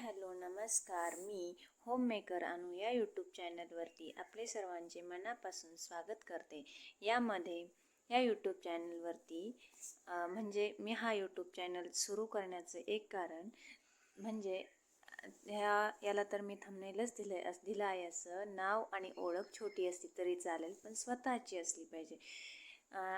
Hello नमस्कार. मी homemaker अनु या यूट्यूब चॅनलवरती आपले सर्वांचे मनापासून स्वागत करते. यामध्ये या यूट्यूब चॅनलवरती म्हणजे मी हा यूट्यूब चॅनल सुरू करण्याचं एक कारण म्हणजे ह्या याला तर मी थंबनेलच दिलं आहे दिलं आहे असं. नाव आणि ओळख छोटी असली तरी चालेल पण स्वतःची असली पाहिजे.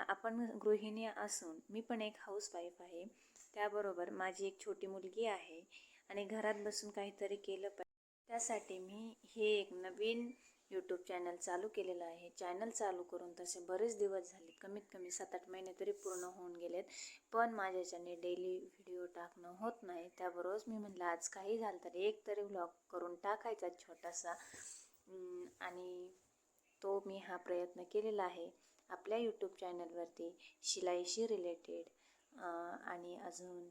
आपण गृहिणी असून मी पण एक हाऊसवाईफ आहे. त्याबरोबर माझी एक छोटी मुलगी आहे. आणि घरात बसून काहीतरी केलं पाहिजे. त्यासाठी मी हे एक नवीन यूट्यूब चॅनल चालू केलेलं आहे. चॅनल चालू करून तसे बरेच दिवस झाले. कमीत कमी सात आठ महिने तरी पूर्ण होऊन गेलेत. पण माझ्याच्याने डेली व्हिडिओ टाकणं होत नाही. त्याबरोबरच मी म्हटलं आज काही झालं तर एक तरी व्लॉग करून टाकायचा छोटासा. आणि तो मी हा प्रयत्न केलेला आहे. आपल्या यूट्यूब चॅनलवरती शिलाईशी रिलेटेड आणि अजून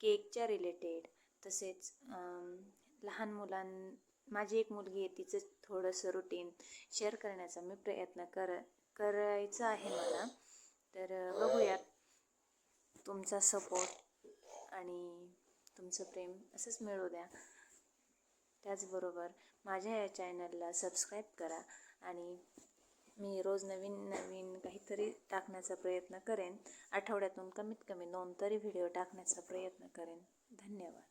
केकच्या रिलेटेड तसेच लहान मुलां माझी एक मुलगी आहे तिचं थोडंसं रुटीन शेअर करण्याचा मी प्रयत्न कर करायचं आहे मला. तर बघूयात तुमचा सपोर्ट आणि तुमचं प्रेम असंच मिळू द्या. त्याचबरोबर माझ्या या चॅनलला सबस्क्राईब करा आणि मी रोज नवीन नवीन काहीतरी टाकण्याचा प्रयत्न करेन. आठवड्यातून कमीत कमी दोन तरी व्हिडिओ टाकण्याचा प्रयत्न करेन. धन्यवाद.